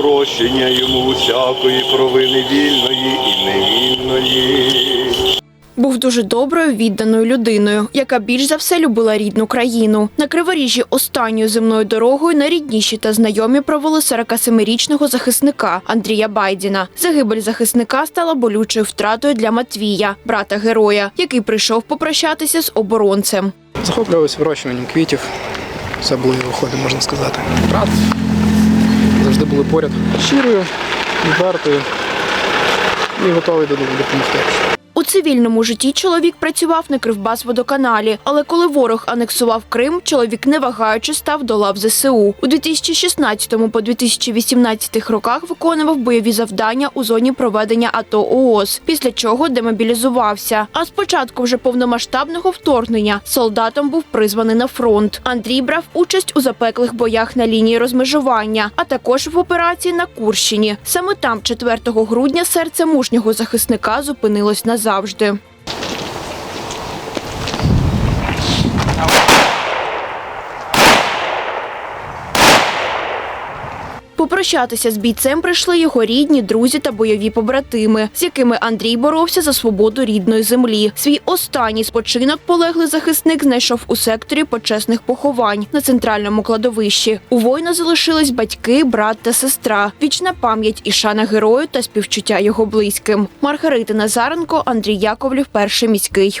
Прощення йому усякої провини вільної і невільної. Був дуже доброю, відданою людиною, яка більш за все любила рідну країну. На Криворіжжі останньою земною дорогою найрідніші та знайомі провели 47-річного захисника Андрія Байдіна. Загибель захисника стала болючою втратою для Матвія, брата героя, який прийшов попрощатися з оборонцем. Захоплювався вирощуванням квітів. Це були його хобі, можна сказати. Брат були поряд щирою, відвертою і готовий до- допомогти. У цивільному житті чоловік працював на Кривбасводоканалі, але коли ворог анексував Крим, чоловік не вагаючи став до лав ЗСУ. У 2016 по 2018 роках виконував бойові завдання у зоні проведення АТО ООС, після чого демобілізувався. А з початку вже повномасштабного вторгнення солдатом був призваний на фронт. Андрій брав участь у запеклих боях на лінії розмежування, а також в операції на Курщині. Саме там, 4 грудня, серце мужнього захисника зупинилось назавжди. Попрощатися з бійцем прийшли його рідні, друзі та бойові побратими, з якими Андрій боровся за свободу рідної землі. Свій останній спочинок полеглий захисник знайшов у секторі почесних поховань на центральному кладовищі. У воїна залишились батьки, брат та сестра. Вічна пам'ять і шана герою та співчуття його близьким. Маргарита Назаренко, Андрій Яковлів, перший міський.